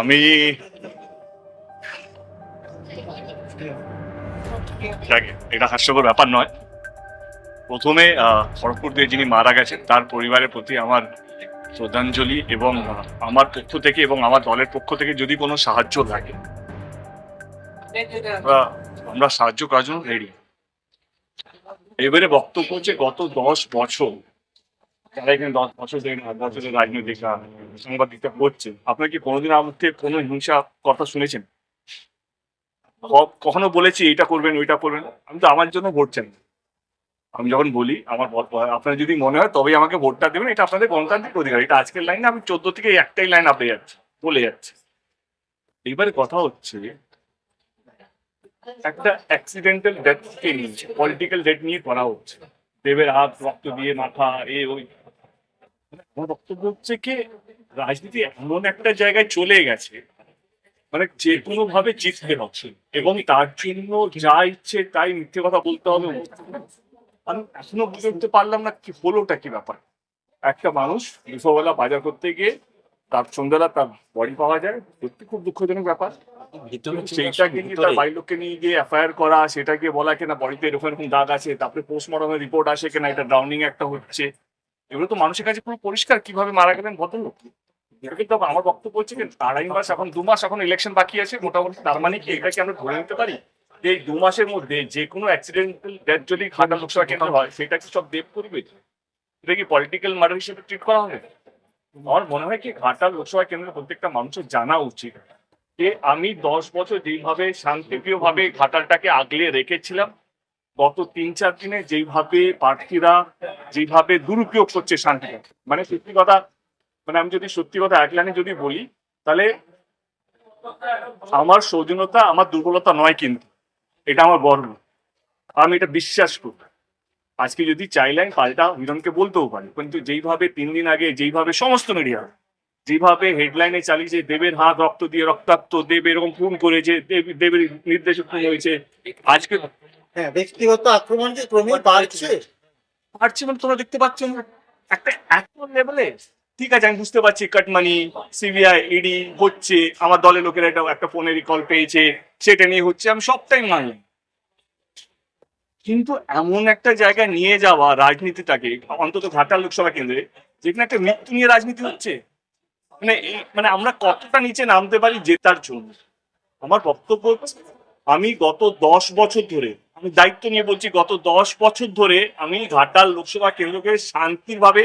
আমি এটা হাস্যকর ব্যাপার নয়। প্রথমে খড়গপুর দিয়ে যিনি মারা গেছেন, তার পরিবারের প্রতি আমার শ্রদ্ধাঞ্জলি এবং আমার পক্ষ থেকে এবং আমার দলের পক্ষ থেকে যদি কোনো সাহায্য লাগে, আমরা সাহায্য করার জন্য রেডি এবারে বক্তব্য হচ্ছে গত দশ বছর যারা এখানে দশ বছর থেকে আট বছরের রাজনৈতিক আহ, সাংবাদিকতা করছে। আপনার কি কোনোদিন আমাকে কোনো হিংসা কথা শুনেছেন? কখনো বলেছি এটা করবেন ওইটা করবেন? আমি তো আমার জন্য ভোট আমি যখন বলি আমার আপনার যদি মনে হয় তবেই আমাকে ভোটটা দেবেন। এটা আপনাদের গণতান্ত্রিক অধিকার। এটা আজকের লাইনে আমি চোদ্দ থেকে একটাই লাইন আপনি যাচ্ছে বলে যাচ্ছে। এইবারে কথা হচ্ছে একটা অ্যাক্সিডেন্টাল ডেথকে নিয়ে পলিটিক্যাল ডেথ নিয়ে করা হচ্ছে। দেবের হাত রক্ত দিয়ে মাথা এ ওই। আমার বক্তব্য হচ্ছে কি? রাজনীতি এমন একটা জায়গায় চলে গেছে মানে যে কোনো ভাবে জিততে হচ্ছে এবং তার জন্য যা ইচ্ছে তাই মিথ্যে কথা বলতে হবে। আমি এখনও বুঝে উঠতে পারলাম না কি হলোটা কি ব্যাপার। একটা মানুষ দুপুরবেলা বাজার করতে গিয়ে তার সন্ধ্যাবেলা তার বডি পাওয়া যায় সত্যি খুব দুঃখজনক ব্যাপার। সেইটাকে নিয়ে তার বাড়ির লোককে নিয়ে গিয়ে এফআইআর করা সেটাকে বলা কিনা বডিতে এরকম এরকম দাগ আছে তারপরে পোস্টমর্টমের রিপোর্ট আসে কিনা এটা ড্রাউনিং একটা হচ্ছে। এগুলো তো মানুষের কাছে পুরো পরিষ্কার, কীভাবে মারা গেলেন ভদ্রলোক আমার বক্তব্য হচ্ছে আড়াই মাস এখন, দু মাস এখন ইলেকশন বাকি আছে, মোটামুটি তার মানে কি এটাকে আমরা ধরে নিতে পারি? এই দু মাসের মধ্যে যে কোনো অ্যাক্সিডেন্টাল ডেথ যদি ঘাটা লোকসভা হয়, সেটা কি সব দেব করবে এটা কি পলিটিক্যাল মার্ডার হিসেবে ট্রিট করা হবে? আমার মনে হয় কি ঘাটাল লোকসভা কেন্দ্রের প্রত্যেকটা মানুষের জানা উচিত। যে আমি দশ বছর যেইভাবে শান্তিপ্রিয় ভাবে ঘাটালটাকে আগলে রেখেছিলাম, গত তিন চার দিনে যেইভাবে প্রার্থীরা যেভাবে দুরুপয়োগ করছে শান্তিটা মানে সত্যি কথা মানে আমি যদি সত্যি কথা এক লাইনে যদি বলি, তাহলে আমার সৌজন্যতা, আমার দুর্বলতা নয় কিন্তু। এটা আমার গর্ব। আমি এটা বিশ্বাস করি। আজকে যদি চাইলেন পাল্টা হিরণকে বলতেও পারি। কিন্তু যেইভাবে তিন দিন আগে, যেইভাবে সমস্ত মিডিয়া, যেভাবে হেডলাইনে চালিয়েছে, দেবের হাত রক্ত দিয়ে রক্তাক্ত, দেব এরকম খুন করেছে, দেব- দেবের নির্দেশে খুন হয়েছে, আজকে হ্যাঁ ব্যক্তিগত আক্রমণ যে ক্রমেই বাড়ছে পারছি মানে তোমরা দেখতে পাচ্ছ? একটা এত লেভেলে ঠিক আছে, আমি বুঝতে পারছি কাটমানি সিবিআই ইডি হচ্ছে, আমার দলের লোকেরা এটা একটা ফোনের কল পেয়েছে, সেটা নিয়ে হচ্ছে, আমি সবটাই মানলাম কিন্তু এমন একটা জায়গায় নিয়ে যাওয়া রাজনীতিটাকে, অন্তত ঘাটাল লোকসভা কেন্দ্রে, যেখানে একটা মৃত্যু নিয়ে রাজনীতি হচ্ছে। মানে মানে আমরা কতটা নিচে নামতে পারি জেতার জন্য? আমার বক্তব্য আমি গত দশ বছর ধরে আমি দায়িত্ব নিয়ে বলছি, গত দশ বছর ধরে আমি ঘাটাল লোকসভা কেন্দ্রকে শান্তির ভাবে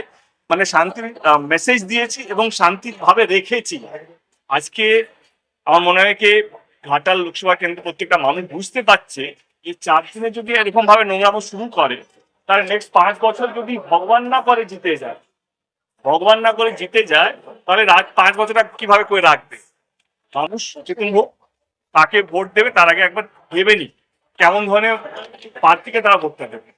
মানে শান্তির মেসেজ দিয়েছি এবং শান্তির ভাবে রেখেছি। আজকে আমার মনে হয় কি, ঘাটাল লোকসভা কেন্দ্র প্রত্যেকটা মানুষ বুঝতে পারছে যে চার দিনে যদি এরকম ভাবে নোংরামো শুরু করে, তাহলে নেক্সট পাঁচ বছর যদি ভগবান না করে জিতে যায়, ভগবান না করে জিতে যায়, তাহলে রাত পাঁচ বছরটা কীভাবে করে রাখবে? মানুষ সচেতন হোক তাকে ভোট দেবে, তার আগে একবার ভেবে নি কেমন ধরনের প্রার্থীকে তারা ভোটটা দেবে?